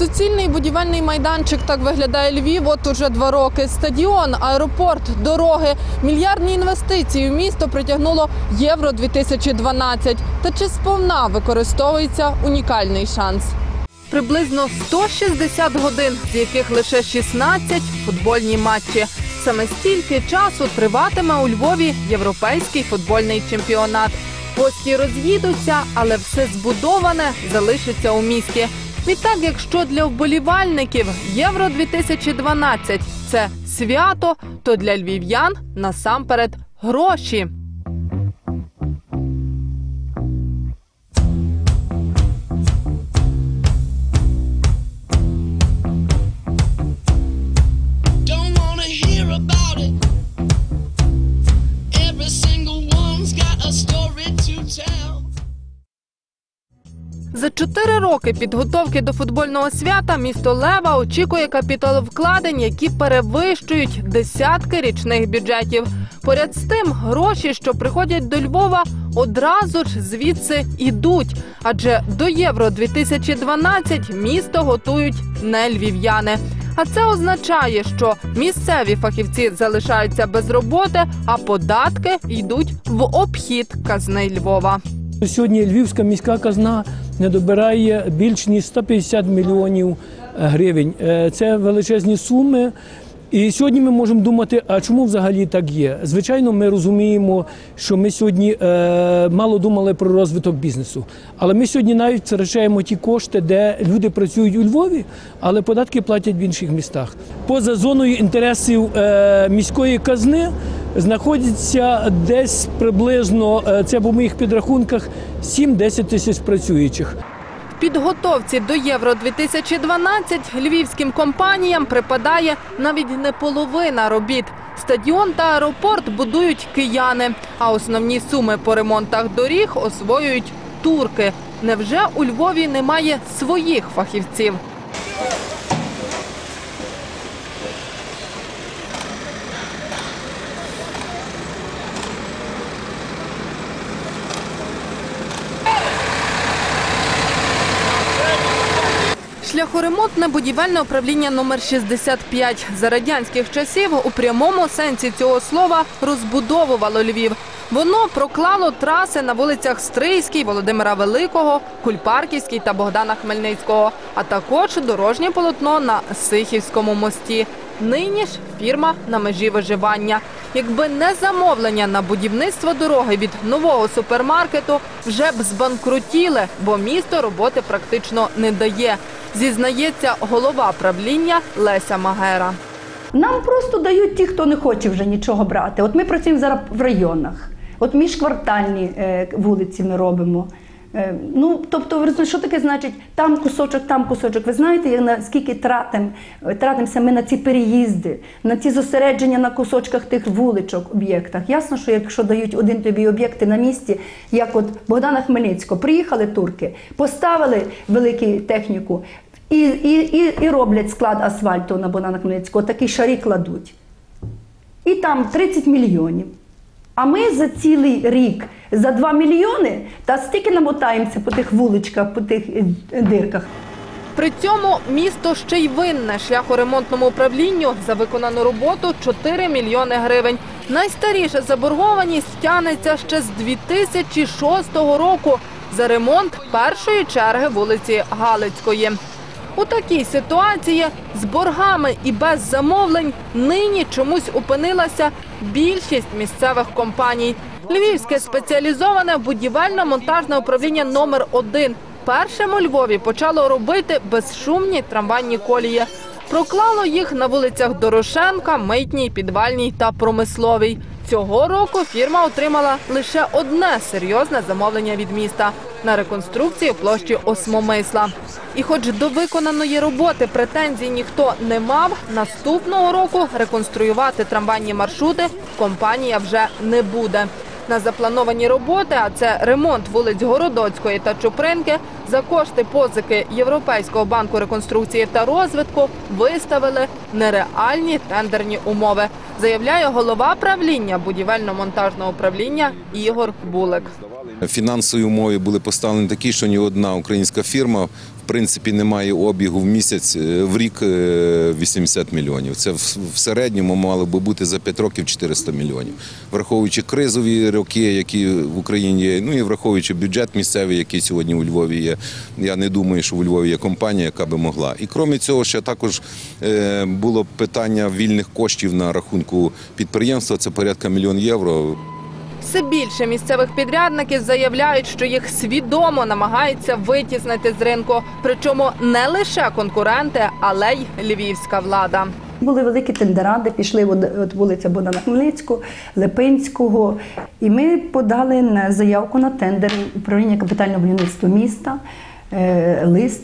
Суцільний будівельний майданчик так виглядає Львів. От уже два роки. Стадіон, аеропорт, дороги, мільярдні інвестиції в місто притягнуло Євро 2012 Та чи сповна використовується унікальний шанс? Приблизно 160 годин, з яких лише 16 – футбольні матчі. Саме стільки часу триватиме у Львові європейський футбольний чемпіонат. Гості роз'їдуться, але все збудоване залишиться у місті. Відтак, якщо для вболівальників Євро 2012 – це свято, то для львів'ян насамперед гроші. За чотири роки підготовки до футбольного свята місто Лева очікує капіталовкладень, які перевищують десятки річних бюджетів. Поряд з тим, гроші, що приходять до Львова, одразу ж звідси ідуть. Адже до Євро 2012 місто готують не львів'яни. А це означає, що місцеві фахівці залишаються без роботи, а податки йдуть в обхід казни Львова. Сьогодні львівська міська казна не добирає більш ніж 150 мільйонів гривень. Е, Це величезні суми. І сьогодні ми можемо думати, а чому взагалі так є? Звичайно, ми розуміємо, що ми сьогодні е, мало думали про розвиток бізнесу. Але ми сьогодні навіть втрачаємо ті кошти, де люди працюють у Львові, але податки платять в інших містах. Поза зоною інтересів е, міської казни знаходиться десь приблизно, е, це по моїх підрахунках, 7-10 тисяч працюючих. Підготовці до Євро 2012 львівським компаніям припадає навіть не половина робіт. Стадіон та аеропорт будують кияни, а основні суми по ремонтах доріг освоюють турки. Невже у Львові немає своїх фахівців? Шляхоремонтне будівельне управління номер 65 за радянських часів у прямому сенсі цього слова розбудовувало Львів. Воно проклало траси на вулицях Стрийській, Володимира Великого, Кульпарківській та Богдана Хмельницького, а також дорожнє полотно на Сихівському мості. Нині ж фірма на межі виживання. Якби не замовлення на будівництво дороги від нового супермаркету, вже б збанкрутіли, бо місто роботи практично не дає. Зізнається голова правління Леся Магера. Нам просто дають ті, хто не хоче вже нічого брати. От ми працюємо зараз в районах, от міжквартальні е, вулиці ми робимо. Е, ну, тобто, що таке значить там кусочок, там кусочок. Ви знаєте, наскільки тратим, е, тратимося ми на ці переїзди, на ці зосередження на кусочках тих вуличок, об'єктах. Ясно, що якщо дають один тобі об'єкти на місці, як от Богдана Хмельницького, приїхали турки, поставили велику техніку і, і, і, і роблять склад асфальту на Богдана Хмельницького, такий шарі кладуть. І там 30 мільйонів. А ми за цілий рік за 2 мільйони та стільки намотаємося по тих вуличках, по тих е, дирках. При цьому місто ще й винне шляхоремонтному управлінню за виконану роботу 4 мільйони гривень. Найстаріша заборгованість тягнеться ще з 2006 року за ремонт першої черги вулиці Галицької. У такій ситуації з боргами і без замовлень нині чомусь опинилася більшість місцевих компаній. Львівське спеціалізоване будівельно-монтажне управління номер 1 першим у Львові почало робити безшумні трамвайні колії. Проклало їх на вулицях Дорошенка, Митній, Підвальній та Промисловій. Цього року фірма отримала лише одне серйозне замовлення від міста на реконструкцію площі Осмомисла. І хоч до виконаної роботи претензій ніхто не мав, наступного року реконструювати трамвайні маршрути компанія вже не буде. На заплановані роботи, а це ремонт вулиць Городоцької та Чупринки, за кошти позики Європейського банку реконструкції та розвитку виставили нереальні тендерні умови, заявляє голова правління будівельно-монтажного управління Ігор Булик. Фінансові умови були поставлені такі, що ні одна українська фірма принципі немає обігу в місяць е, в рік е, 80 мільйонів. Це в, в середньому мало би бути за 5 років 400 мільйонів. Враховуючи кризові роки, які в Україні є, ну і враховуючи бюджет місцевий, який сьогодні у Львові є. Я не думаю, що у Львові є компанія, яка би могла. І крім цього, ще також е, було питання вільних коштів на рахунку підприємства. Це порядка мільйон євро. Все більше місцевих підрядників заявляють, що їх свідомо намагаються витіснити з ринку. Причому не лише конкуренти, але й львівська влада. Були великі тендера, де пішли от, вулиця Богдана Хмельницького, Липинського. І ми подали заявку на тендер управління капітального будівництва міста, е, лист.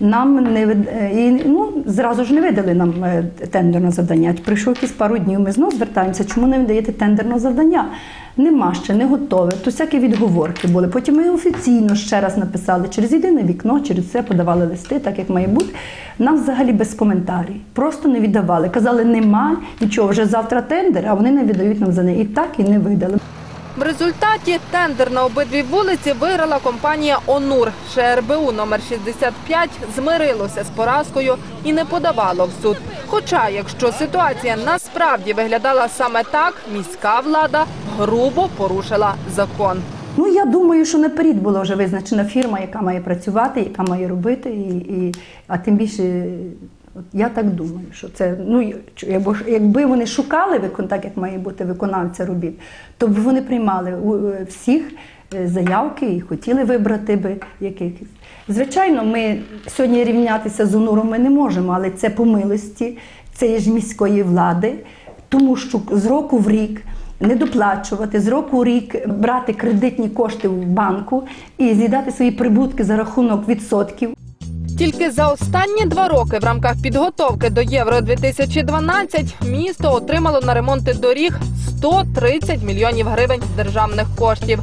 Нам не е, і, ну, зразу ж не видали нам е, тендерне завдання. Прийшов якісь пару днів, ми знову звертаємося, чому не даєте тендерне завдання? Нема ще, не готове. То всякі відговорки були. Потім ми офіційно ще раз написали через єдине вікно, через це подавали листи, так як має бути. Нам взагалі без коментарів. Просто не віддавали. Казали, нема нічого, вже завтра тендер, а вони не віддають нам за неї. І так і не видали. В результаті тендер на обидві вулиці виграла компанія Онур. ШРБУ номер 65 змирилося з поразкою і не подавало в суд. Хоча, якщо ситуація насправді виглядала саме так, міська влада грубо порушила закон. Ну я думаю, що наперед була вже визначена фірма, яка має працювати, яка має робити, і, і а тим більше. От я так думаю, що це ну якби, якби вони шукали викон, так як має бути виконавця робіт, то б вони приймали у е, всіх е, заявки і хотіли вибрати би якихось. Звичайно, ми сьогодні рівнятися з ОНУРом ми не можемо, але це по милості цієї ж міської влади, тому що з року в рік не доплачувати, з року в рік брати кредитні кошти в банку і з'їдати свої прибутки за рахунок відсотків. Тільки за останні два роки в рамках підготовки до Євро 2012 місто отримало на ремонти доріг 130 мільйонів гривень з державних коштів.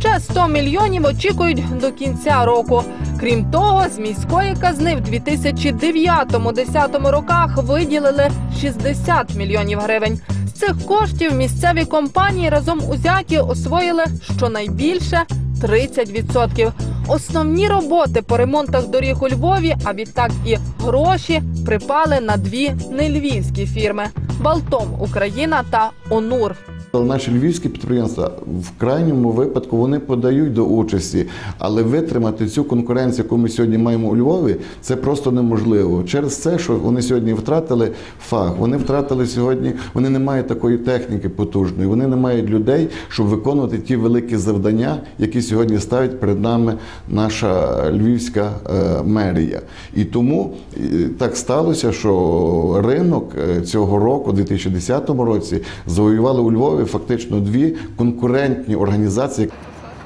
Ще 100 мільйонів очікують до кінця року. Крім того, з міської казни в 2009-2010 роках виділили 60 мільйонів гривень. З цих коштів місцеві компанії разом узяті освоїли щонайбільше 30%. Основні роботи по ремонтах доріг у Львові, а відтак і гроші припали на дві нельвівські фірми: Балтом Україна та Онур. Але Наші львівські підприємства в крайньому випадку вони подають до участі, але витримати цю конкуренцію, яку ми сьогодні маємо у Львові, це просто неможливо. Через це, що вони сьогодні втратили фах, вони втратили сьогодні, вони не мають такої техніки потужної, вони не мають людей, щоб виконувати ті великі завдання, які сьогодні ставить перед нами наша львівська е, мерія. І тому е, так сталося, що ринок е, цього року, у 2010 році, завоювали у Львові фактично дві конкурентні організації.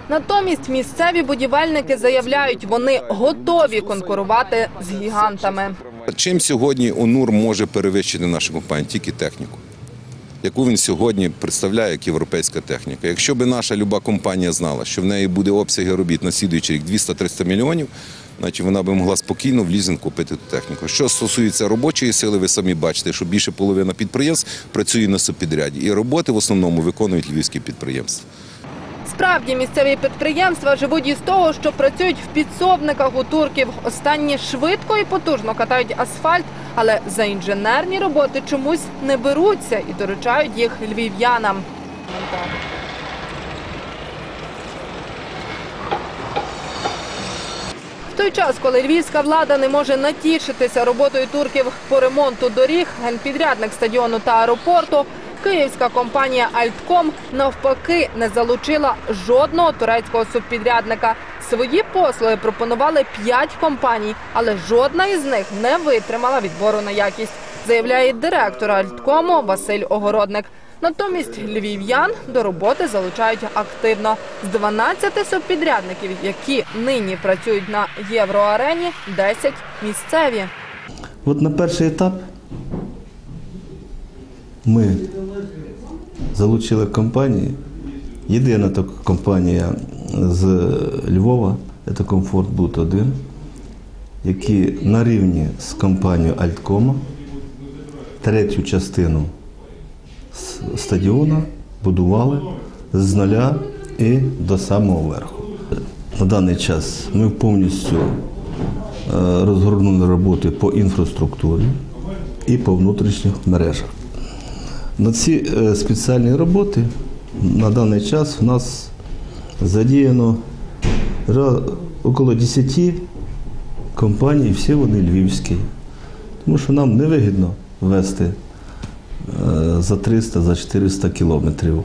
Натомість місцеві будівельники заявляють, вони готові конкурувати з гігантами. Чим сьогодні ОНУР може перевищити нашу компанію? Тільки техніку. Яку він сьогодні представляє як європейська техніка. Якщо б наша люба компанія знала, що в неї буде обсяги робіт на слідуючий рік 200-300 мільйонів, значить вона би могла спокійно в лізинг купити ту техніку. Що стосується робочої сили, ви самі бачите, що більше половина підприємств працює на субпідряді. І роботи в основному виконують львівські підприємства. Справді місцеві підприємства живуть із того, що працюють в підсобниках у турків. Останні швидко і потужно катають асфальт, але за інженерні роботи чомусь не беруться і доручають їх львів'янам. Той час, коли львівська влада не може натішитися роботою турків по ремонту доріг, генпідрядник стадіону та аеропорту, київська компанія Альтком навпаки не залучила жодного турецького субпідрядника. Свої послуги пропонували п'ять компаній, але жодна із них не витримала відбору на якість, заявляє директор Альткому Василь Огородник. Натомість львів'ян до роботи залучають активно. З 12 субпідрядників, які нині працюють на євроарені, 10 місцеві. От на перший етап ми залучили компанії. Єдина така компанія з Львова, це Комфорт Бут 1, які на рівні з компанією Альткома третю частину с- стадіону будували з нуля і до самого верху. На даний час ми повністю розгорнули роботи по інфраструктурі і по внутрішніх мережах. На ці е, спеціальні роботи на даний час в нас задіяно около 10 компаній, всі вони львівські. Тому що нам невигідно вести е, за 300, за 400 кілометрів.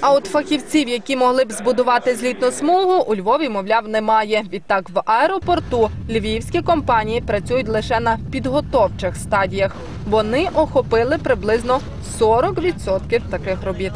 А от фахівців, які могли б збудувати злітну смугу, у Львові, мовляв, немає. Відтак в аеропорту львівські компанії працюють лише на підготовчих стадіях. Вони охопили приблизно 40% таких робіт.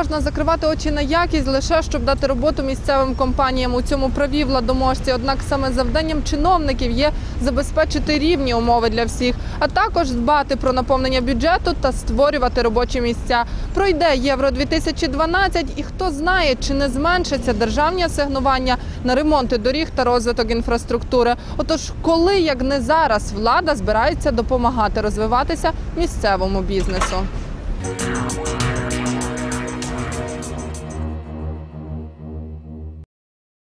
Можна закривати очі на якість лише щоб дати роботу місцевим компаніям. У цьому праві владоможці. Однак саме завданням чиновників є забезпечити рівні умови для всіх, а також дбати про наповнення бюджету та створювати робочі місця. Пройде євро 2012 і хто знає, чи не зменшиться державні асигнування на ремонти доріг та розвиток інфраструктури. Отож, коли як не зараз влада збирається допомагати розвиватися місцевому бізнесу.